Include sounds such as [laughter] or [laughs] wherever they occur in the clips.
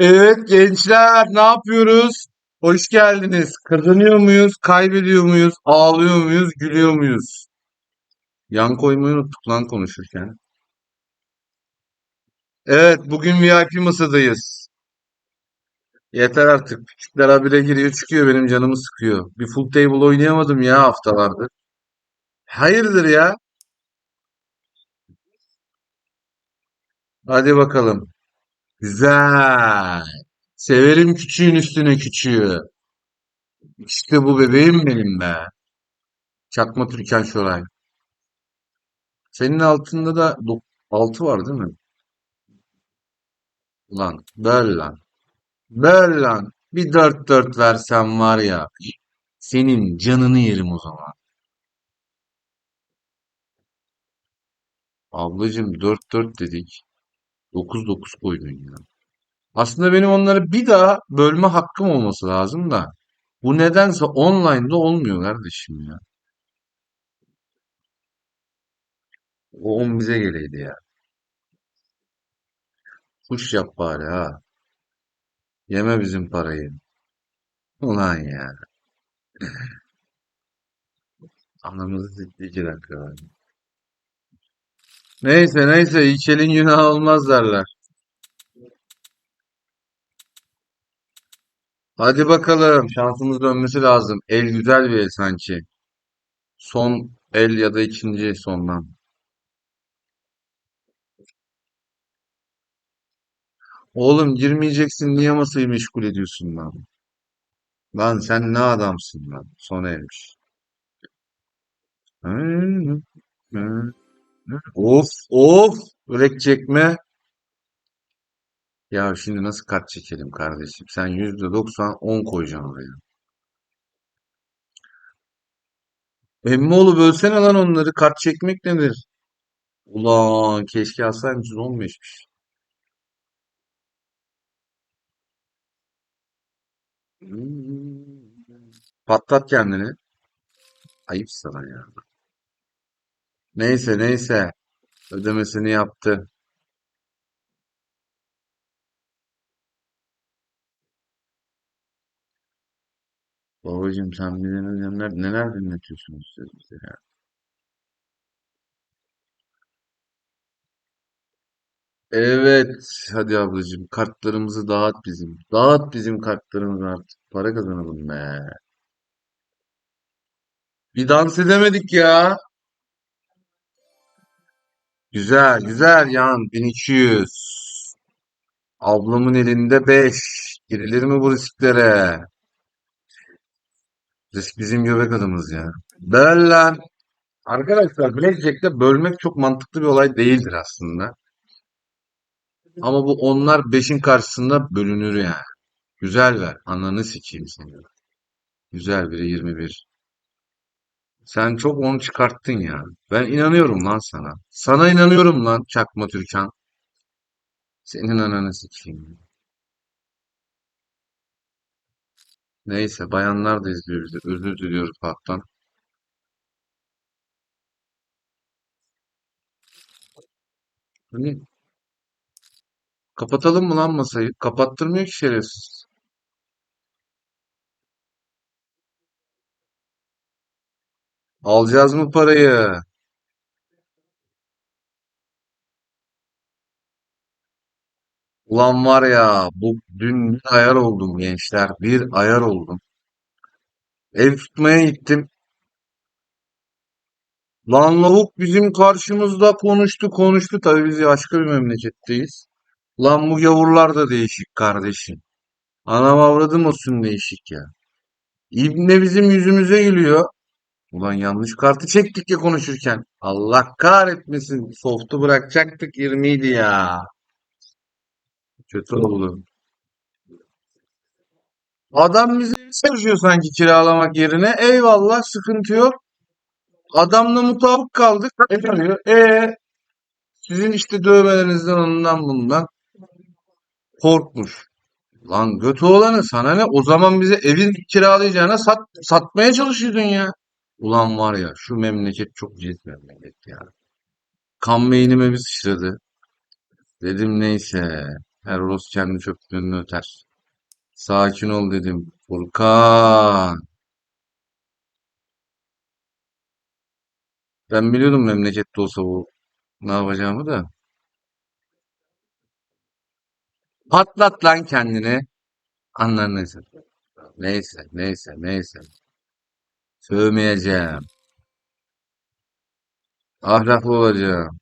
Evet gençler ne yapıyoruz? Hoş geldiniz. Kazanıyor muyuz? Kaybediyor muyuz? Ağlıyor muyuz? Gülüyor muyuz? Yan koymayı unuttuk lan konuşurken. Evet bugün VIP masadayız. Yeter artık. Küçükler habire giriyor çıkıyor benim canımı sıkıyor. Bir full table oynayamadım ya haftalardır. Hayırdır ya? Hadi bakalım. Güzel. Severim küçüğün üstüne küçüğü. İşte bu bebeğim benim be. Çakma Türkan Şoray. Senin altında da 6 var değil mi? Ulan böl lan. Böl lan. Bir dört dört versem var ya. Senin canını yerim o zaman. Ablacım dört dört dedik. Dokuz dokuz koydun ya. Aslında benim onları bir daha bölme hakkım olması lazım da. Bu nedense online'da olmuyor kardeşim ya. O 10 bize geleydi ya. Kuş yap bari ha. Yeme bizim parayı. Ulan ya. [laughs] Anamızı sikti iki dakika. Neyse neyse ilkelin günahı olmaz derler. Hadi bakalım şansımız dönmesi lazım. El güzel bir el sanki. Son el ya da ikinci sondan. Oğlum girmeyeceksin niye masayı meşgul ediyorsun lan? Lan sen ne adamsın lan? Son elmiş. Of of. Ürek çekme. Ya şimdi nasıl kart çekelim kardeşim? Sen %90 10 koyacaksın oraya. Emmoğlu bölsene lan onları. Kart çekmek nedir? Ulan keşke alsaymışız 15'miş. Patlat kendini. Ayıp sana ya. Neyse neyse. Ödemesini yaptı. Babacım sen bize neler, neler dinletiyorsunuz siz bize ya. Evet. Hadi ablacığım kartlarımızı dağıt bizim. Dağıt bizim kartlarımızı artık. Para kazanalım be. Bir dans edemedik ya. Güzel güzel yan 1200. Ablamın elinde 5. Girilir mi bu risklere? Risk bizim göbek adımız ya. Böl lan. Arkadaşlar Blackjack'te bölmek çok mantıklı bir olay değildir aslında. Ama bu onlar beşin karşısında bölünür yani. Güzel ver. Ananı sikeyim seni. Güzel biri 21. Sen çok onu çıkarttın ya. Ben inanıyorum lan sana. Sana inanıyorum lan Çakma Türkan. Senin ananı sikeyim. Neyse bayanlar da izliyor bizi. Özür diliyoruz halktan. Hani kapatalım mı lan masayı? Kapattırmıyor ki şerefsiz. Alacağız mı parayı? Ulan var ya bu dün bir ayar oldum gençler. Bir ayar oldum. Ev tutmaya gittim. Lan lavuk bizim karşımızda konuştu konuştu. Tabii biz başka bir memleketteyiz. Lan bu gavurlar da değişik kardeşim. Anam avradım olsun değişik ya. İbne bizim yüzümüze gülüyor. Ulan yanlış kartı çektik ya konuşurken. Allah kahretmesin. Soft'u bırakacaktık 20 idi ya. Kötü oldu. Adam bize çalışıyor sanki kiralamak yerine. Eyvallah sıkıntı yok. Adamla mutabık kaldık. E. E sizin işte dövmelerinizden ondan bundan korkmuş. Lan götü olanı sana ne? O zaman bize evin kiralayacağına sat, satmaya çalışıyordun ya. Ulan var ya şu memleket çok cilt memleket ya. Kan beynime bir sıçradı. Dedim neyse. Her horoz kendi çöplüğünü öter. Sakin ol dedim. Furkan. Ben biliyordum memlekette olsa bu ne yapacağımı da. Patlat lan kendini. Anlar neyse. Neyse, neyse, neyse. Sövmeyeceğim. Ahlaklı olacağım.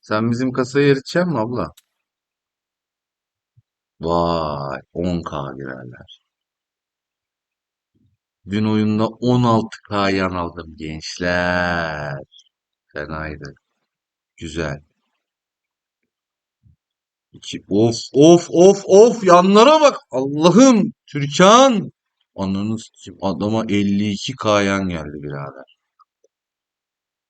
Sen bizim kasayı eritecek misin abla? Vay, 10k girerler. Dün oyunda 16k yan aldım gençler. Fenaydı. Güzel. İki, of of of of yanlara bak. Allah'ım Türkan. Ananı sikeyim. Adama 52k yan geldi birader.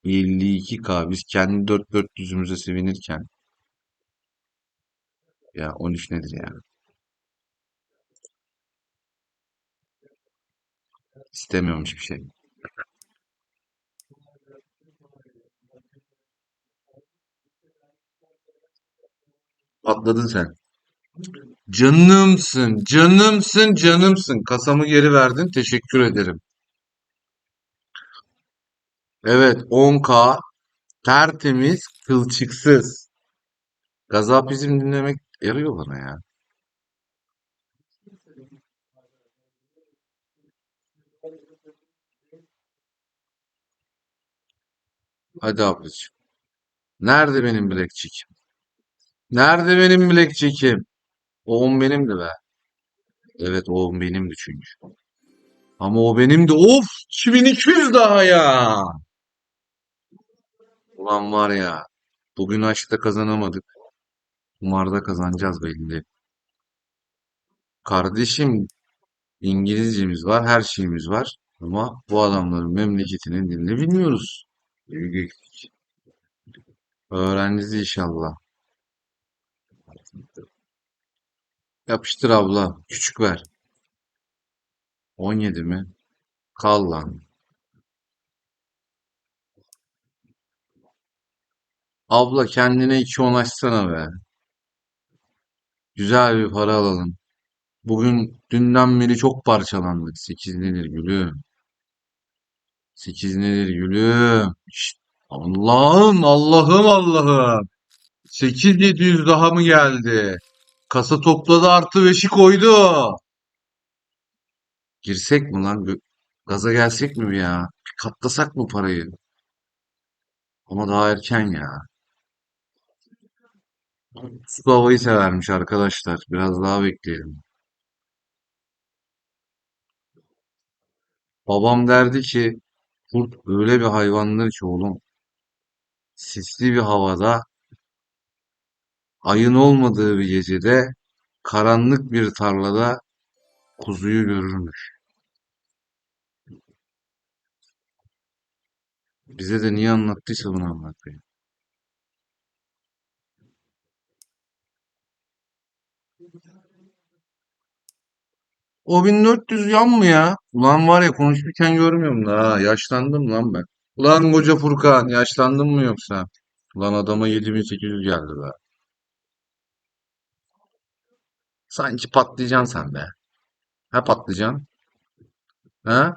52k biz kendi 4400'ümüze sevinirken ya 13 nedir ya? İstemiyorum hiçbir şey. Patladın sen. Canımsın, canımsın, canımsın. Kasamı geri verdin. Teşekkür ederim. Evet, 10K tertemiz, kılçıksız. Gazapizm dinlemek yarıyor bana ya. Hadi ablacığım. Nerede benim bilekçikim? Nerede benim bilekçikim? O 10 benimdi be. Evet o 10 benimdi çünkü. Ama o benimdi. Of! 2200 daha ya. Ulan var ya. Bugün aşkta kazanamadık. Kumarda kazanacağız belli. Kardeşim İngilizcemiz var, her şeyimiz var. Ama bu adamların memleketinin dilini bilmiyoruz. Öğreniriz inşallah. Yapıştır abla. Küçük ver. 17 mi? Kal lan. Abla kendine iki on açsana be. Güzel bir para alalım. Bugün dünden beri çok parçalandık. 8 nedir gülüm? 8 nedir gülüm? Şşt, Allah'ım Allah'ım Allah'ım. 8700 daha mı geldi? Kasa topladı artı 5'i koydu. Girsek mi lan? Gaza gelsek mi ya? Bir katlasak mı parayı? Ama daha erken ya. Su havayı severmiş arkadaşlar. Biraz daha bekleyelim. Babam derdi ki kurt öyle bir hayvandır ki oğlum. Sisli bir havada, ayın olmadığı bir gecede, karanlık bir tarlada kuzuyu görürmüş. Bize de niye anlattıysa bunu anlatıyor. O 1400 yan mı ya? Ulan var ya konuşurken görmüyorum da ha. Yaşlandım lan ben. Ulan koca Furkan yaşlandın mı yoksa? Ulan adama 7800 geldi be. Sanki patlayacaksın sen be. Ha patlayacaksın? Ha?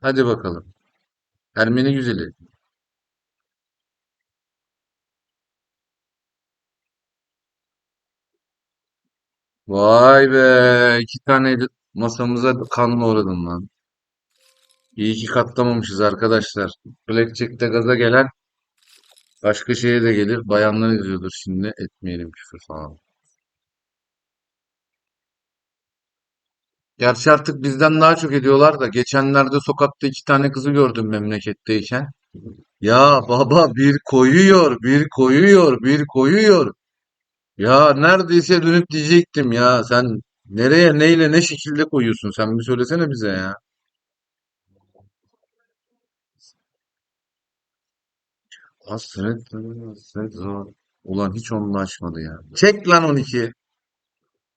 Hadi bakalım. Ermeni güzeli. Vay be. iki tane masamıza kanla uğradın lan. İyi ki katlamamışız arkadaşlar. Blackjack'te gaza gelen başka şeye de gelir. Bayanlar izliyordur şimdi. Etmeyelim küfür falan. Gerçi artık bizden daha çok ediyorlar da. Geçenlerde sokakta iki tane kızı gördüm memleketteyken. Ya baba bir koyuyor, bir koyuyor, bir koyuyor. Ya neredeyse dönüp diyecektim ya sen nereye neyle ne şekilde koyuyorsun sen bir söylesene bize ya. Hasret, zor. Ulan hiç onunla açmadı ya. Çek lan 12.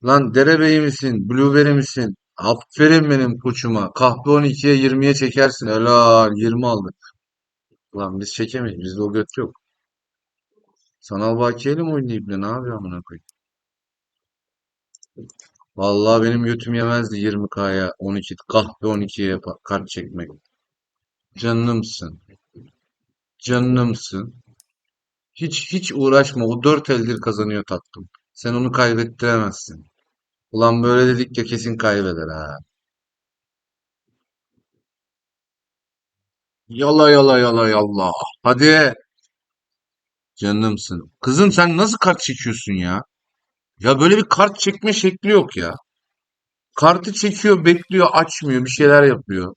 Lan derebeyi misin? Blueberry misin? Aferin benim koçuma. Kahve 12'ye 20'ye çekersin. Helal 20 aldı. Ulan biz çekemeyiz. Bizde o göt yok. Sanal bakiyeyle mi oynayıp ne? Yapıyor amına koyayım? Vallahi benim götüm yemezdi 20K'ya 12 kahve 12'ye pa- kart çekmek. Canımsın. Canımsın. Hiç hiç uğraşma. O dört eldir kazanıyor tatlım. Sen onu kaybettiremezsin. Ulan böyle dedik ya kesin kaybeder ha. Yala yala yala yala. Hadi. Canımsın. Kızım sen nasıl kart çekiyorsun ya? Ya böyle bir kart çekme şekli yok ya. Kartı çekiyor, bekliyor, açmıyor, bir şeyler yapıyor.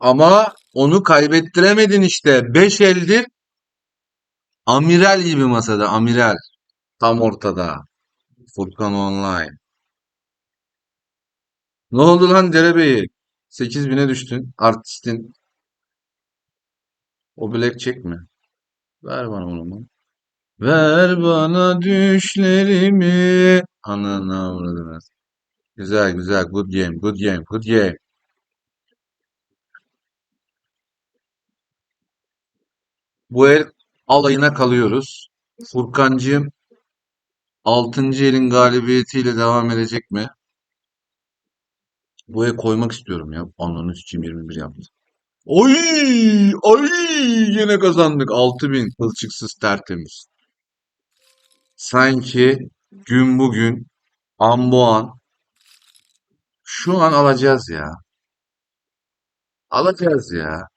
Ama onu kaybettiremedin işte. Beş eldir amiral gibi masada, amiral. Tam ortada. Furkan Online. Ne oldu lan derebeyi? 8000'e düştün. Artistin. O blackjack mi? Ver bana onu mu? Ver bana düşlerimi. Ananı avradını. Güzel güzel. Good game. Good game. Good game. Bu el alayına kalıyoruz. Furkancığım 6. elin galibiyetiyle devam edecek mi? Bu el koymak istiyorum ya. Ananı sikeyim 21 yaptı. Oy! Oy! Yine kazandık. 6000 kılçıksız tertemiz. Sanki gün bugün an bu an şu an alacağız ya. Alacağız ya.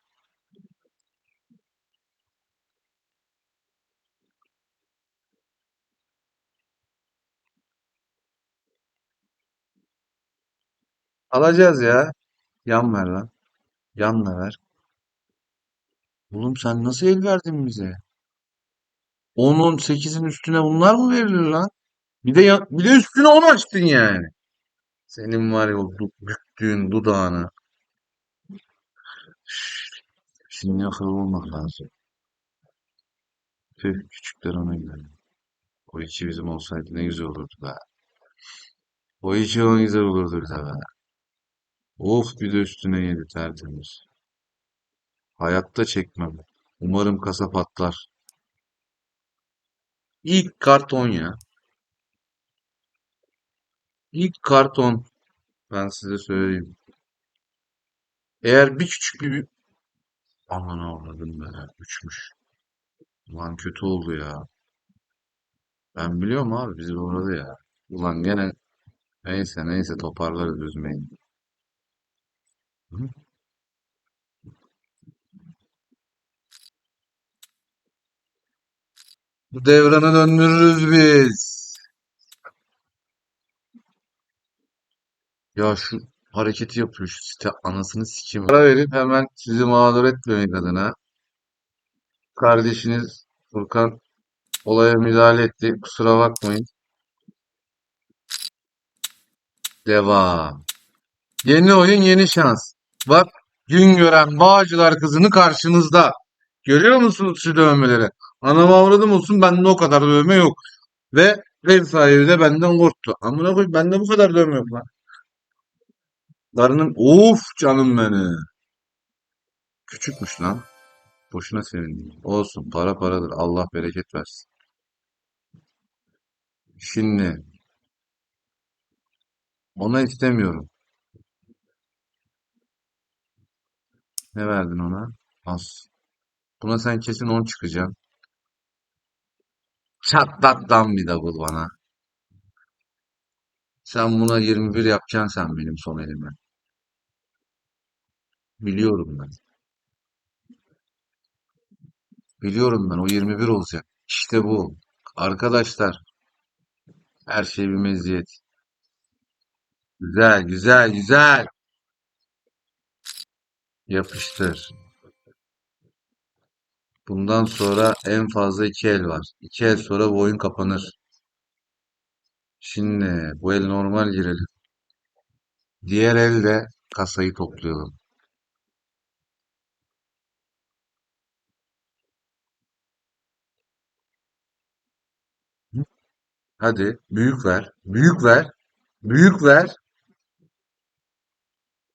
Alacağız ya. Yan ver lan. Yanla ver. Oğlum sen nasıl el verdin bize? 10'un 8'in üstüne bunlar mı verilir lan? Bir de bir de üstüne 10 açtın yani. Senin var ya o du- büktüğün dudağını. Şimdi akıllı olmak lazım. Tüh küçükler ona göre. O içi bizim olsaydı ne güzel olurdu be. O içi o güzel olurdu bize be. Of bir de üstüne yedi tertemiz. Hayatta çekmem. Umarım kasa patlar. İlk karton ya. İlk karton. Ben size söyleyeyim. Eğer bir küçük bir... Aman avradım be. Üçmüş. Ulan kötü oldu ya. Ben biliyorum abi bizi uğradı ya. Ulan gene neyse neyse toparlarız üzmeyin. Bu devranı döndürürüz biz. Ya şu hareketi yapıyor şu site anasını sikeyim. Para verip hemen sizi mağdur etmemek adına. Kardeşiniz Furkan olaya müdahale etti. Kusura bakmayın. Devam. Yeni oyun yeni şans. Bak gün gören Bağcılar kızını karşınızda. Görüyor musunuz şu dövmeleri? Anam avradım olsun bende o kadar dövme yok. Ve ev sahibi de benden korktu. Amına koyayım bende bu kadar dövme yok lan. Darının of canım beni. Küçükmüş lan. Boşuna sevindim. Olsun para paradır. Allah bereket versin. Şimdi ona istemiyorum. Ne verdin ona? Az. Buna sen kesin 10 çıkacaksın. Çatlattan bir double bana. Sen buna 21 yapacaksın sen benim son elime. Biliyorum ben. Biliyorum ben o 21 olacak. İşte bu. Arkadaşlar her şey bir meziyet. Güzel güzel güzel. Yapıştır. Bundan sonra en fazla iki el var. İki el sonra bu oyun kapanır. Şimdi bu el normal girelim. Diğer elde kasayı toplayalım. Hı? Hadi büyük ver. Büyük ver. Büyük ver.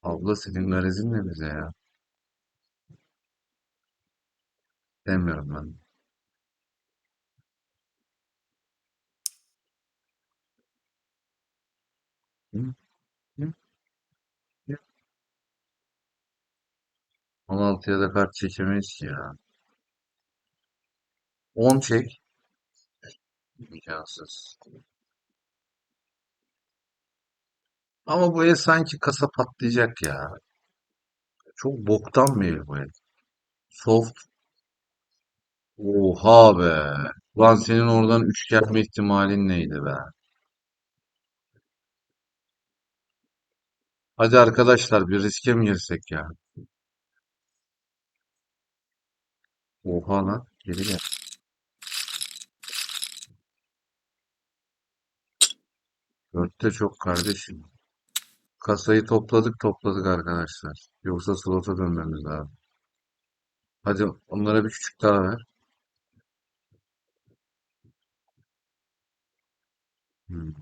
Abla senin garezin ne bize ya? Demiyorum ben. Hı? Hı? Hı? 16'ya da kart çekemeyiz ki ya. 10 çek. İmkansız. Ama bu el sanki kasa patlayacak ya. Çok boktan bir el bu el. Soft. Oha be. Lan senin oradan 3 gelme ihtimalin neydi be? Hadi arkadaşlar bir riske mi girsek ya? Oha lan. Geri gel. Dörtte çok kardeşim. Kasayı topladık topladık arkadaşlar. Yoksa slota dönmemiz lazım. Hadi onlara bir küçük daha ver. Hmm.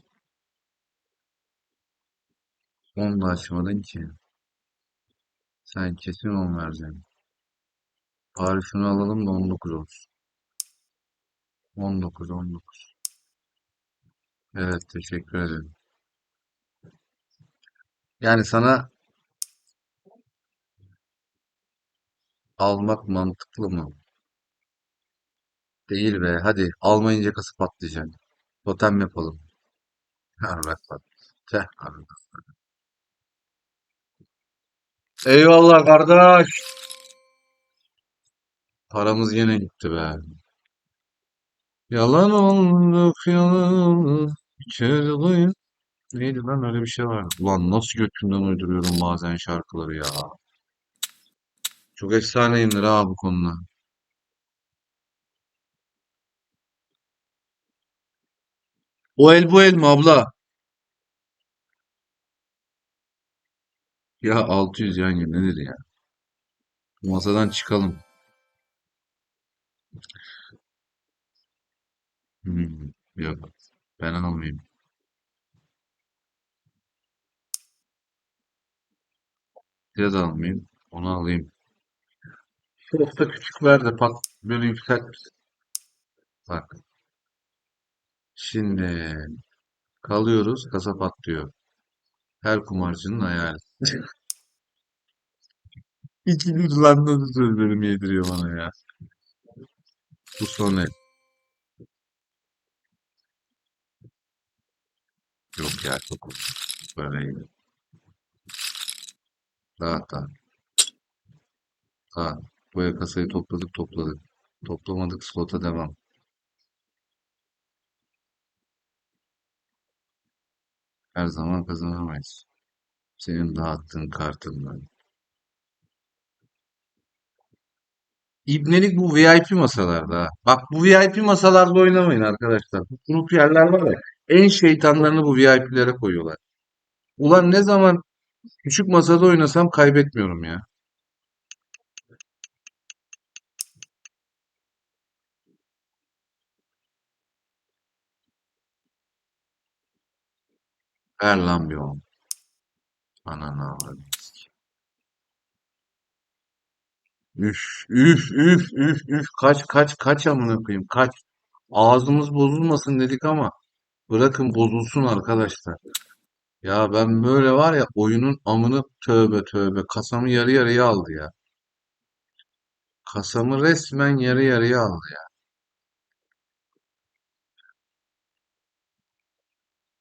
Onu da açmadın ki. Sen kesin on vereceksin. Bari şunu alalım da 19 olsun. 19, 19. Evet, teşekkür ederim. Yani sana almak mantıklı mı? Değil be. Hadi almayınca kasıp patlayacaksın. Totem yapalım. Pat. Teh, harbi. Eyvallah kardeş. Paramız yine gitti be. Yalan olduk yalan. İçeri Neydi lan öyle bir şey var. Ulan nasıl götümden uyduruyorum bazen şarkıları ya. Çok efsaneyimdir ha bu konuda. O el bu el mi abla? Ya 600 yani nedir ya? Masadan çıkalım. Hmm, yok. Ben almayayım. Ya da almayayım. Onu alayım. Da küçük ver de pat böyle yükselt. Bak. Şimdi kalıyoruz. Kasa patlıyor. Her kumarcının hayali. [laughs] İkinci lan nasıl sözlerimi yediriyor bana ya. Bu son el. Yok ya çok böyle iyi. Daha daha. Daha. Bu kasayı topladık topladık. Toplamadık slota devam. Her zaman kazanamayız. Senin dağıttığın kartından. İbnelik bu VIP masalarda. Bak bu VIP masalarda oynamayın arkadaşlar. Bu grup yerler var ya. En şeytanlarını bu VIP'lere koyuyorlar. Ulan ne zaman küçük masada oynasam kaybetmiyorum ya. Ver lan bir on. Ananı avradım. Üf üf üf üf üf kaç kaç kaç amına koyayım kaç. Ağzımız bozulmasın dedik ama bırakın bozulsun arkadaşlar. Ya ben böyle var ya oyunun amını tövbe tövbe kasamı yarı yarıya aldı ya. Kasamı resmen yarı yarıya aldı ya.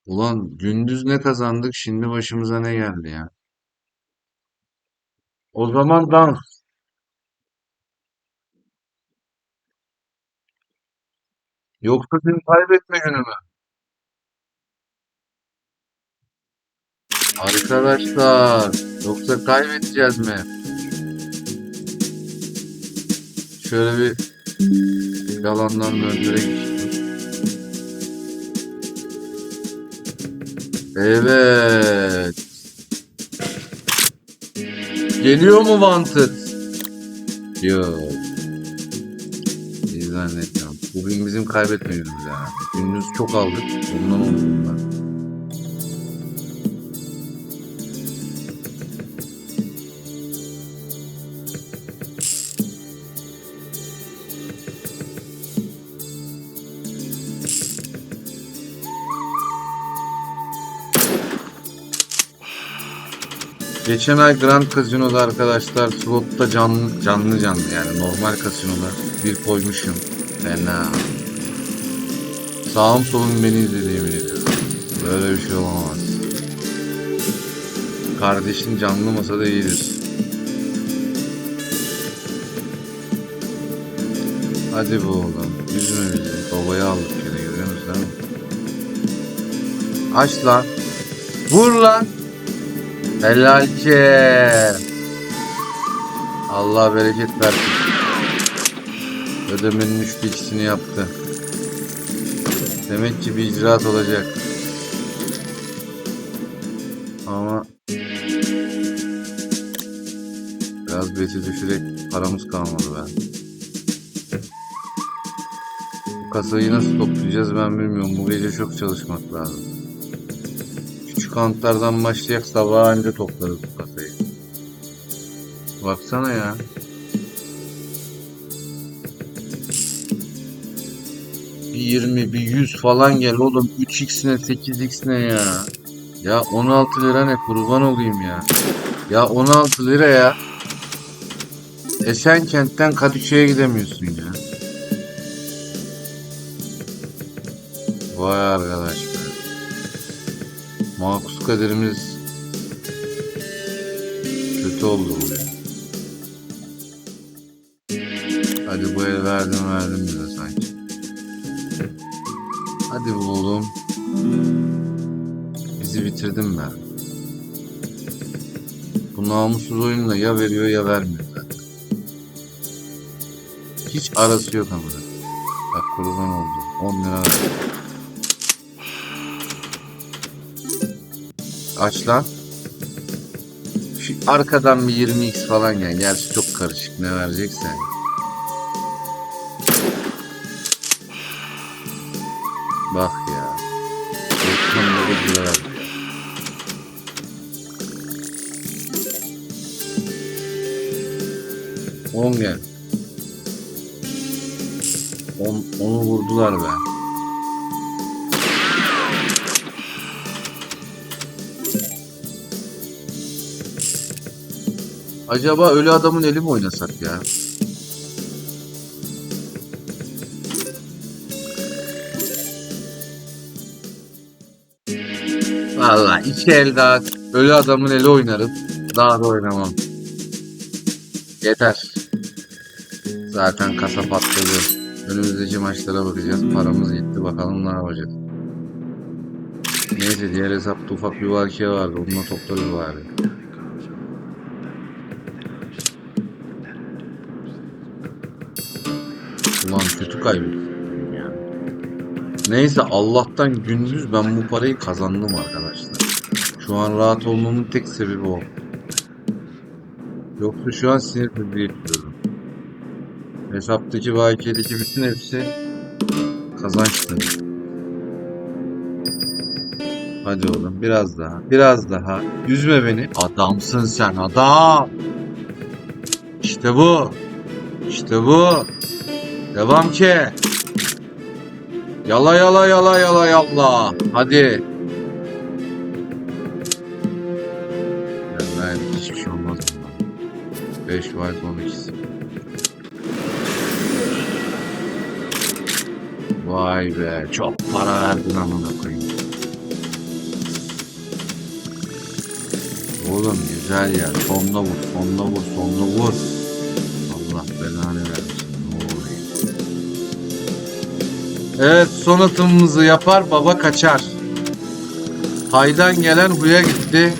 Ulan gündüz ne kazandık şimdi başımıza ne geldi ya. O zaman dans. Yoksa seni kaybetme günü mü? Arkadaşlar yoksa kaybedeceğiz mi? Şöyle bir yalandan döndürek. Evet. Geliyor mu Wanted? Yok. İyi zannetmiyorum. Bugün bizim kaybetme günümüz yani. Gündüz çok aldık. Ondan oldu. Geçen ay Grand Casino'da arkadaşlar slotta canlı canlı canlı yani normal kasinoda bir koymuşum. Fena. Sağım solum beni izledi yemin ediyorum. Böyle bir şey olamaz. Kardeşin canlı masada iyidir. Hadi be oğlum. Üzme bizi. Babayı aldık yine görüyor musun değil? Aç lan. Vur lan. Helal. Allah bereket versin. Ödemenin üçte ikisini yaptı. Demek ki bir icraat olacak. Ama biraz beti düşürek paramız kalmadı be. Bu kasayı nasıl toplayacağız ben bilmiyorum. Bu gece çok çalışmak lazım. Küçük antlardan başlayak sabah önce toplarız bu kasayı. Baksana ya. Bir 20, bir 100 falan gel oğlum. 3x'ine 8x'ine ya. Ya 16 lira ne kurban olayım ya. Ya 16 lira ya. Esenkent'ten Kadıköy'e gidemiyorsun ya. Vay arkadaş. Makus kaderimiz kötü oldu bugün. Hadi bu el verdim verdim bize sanki. Hadi oğlum. Bizi bitirdin be. Bu namussuz oyunla ya veriyor ya vermiyor zaten. Hiç arası yok ama. Bak kurban oldu. 10 lira Aç lan. Şu arkadan bir 20x falan gel. Gerçi çok karışık ne vereceksen. Bak ya. 99 lira verdi. On gel. On, onu vurdular be. Acaba ölü adamın eli mi oynasak ya? Valla iki el daha ölü adamın eli oynarım. Daha da oynamam. Yeter. Zaten kasa patladı. Önümüzdeki maçlara bakacağız. Paramız gitti. Bakalım ne yapacağız. Neyse diğer hesapta ufak bir vakiye vardı. Onunla toplarız bari. Ulan kötü kaybettim ya. Neyse Allah'tan gündüz ben bu parayı kazandım arkadaşlar. Şu an rahat olmamın tek sebebi o. Yoksa şu an sinir krizi yaşıyordum. Hesaptaki bakiyedeki bütün hepsi kazançtı. Hadi oğlum biraz daha. Biraz daha. Üzme beni. Adamsın sen adam. İşte bu. İşte bu. Devam ki. Yala yala yala yala yala. Hadi. Ben hiçbir şey olmaz bundan. 5 white 12'si. Vay be çok para verdin amına koyayım. Oğlum güzel ya. Sonda vur, sonda vur, sonda vur. Evet son atımımızı yapar baba kaçar. Haydan gelen huya gitti.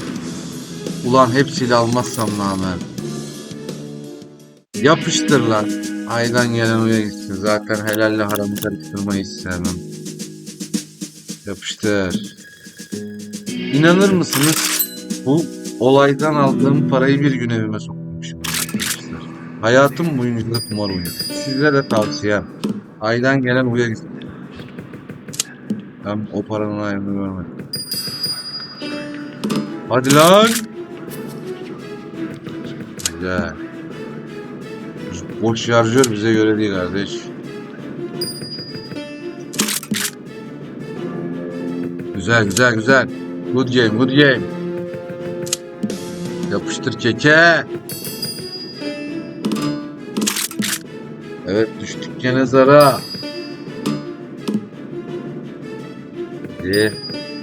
Ulan hepsiyle almazsam namer. Yapıştır lan. Haydan gelen huya gitsin. Zaten helalle haramı karıştırmayı hiç sevmem. Yapıştır. İnanır mısınız? Bu olaydan aldığım parayı bir gün evime sokmuşum. Hayatım boyunca kumar oynadım. Size de tavsiyem. Aydan gelen huya gitsin. Ben o paranın ayrını görmedim. Hadi lan. Güzel. Boş şarjör bize göre değil kardeş. Güzel güzel güzel. Good game good game. Yapıştır keke. Evet düştük gene zara. Hadi.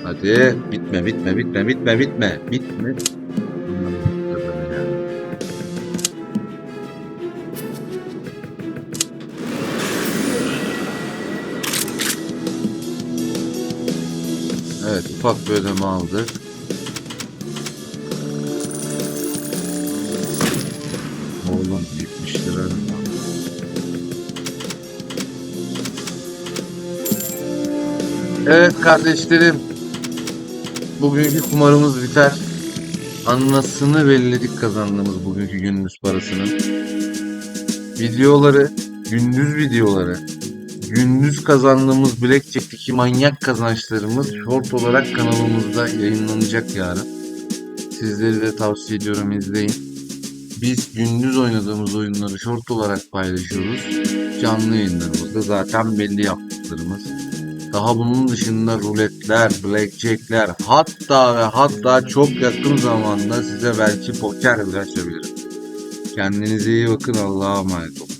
Hadi. Bitme bitme bitme bitme bitme. Bitme. Evet ufak bir ödeme aldık. Evet kardeşlerim. Bugünkü kumarımız biter. Anlasını belirledik kazandığımız bugünkü gündüz parasının. Videoları, gündüz videoları, gündüz kazandığımız Blackjack'teki manyak kazançlarımız short olarak kanalımızda yayınlanacak yarın. Sizleri de tavsiye ediyorum izleyin. Biz gündüz oynadığımız oyunları short olarak paylaşıyoruz. Canlı yayınlarımızda zaten belli yaptıklarımız. Daha bunun dışında ruletler, blackjackler hatta ve hatta çok yakın zamanda size belki poker bile açabilirim. Kendinize iyi bakın Allah'a emanet olun.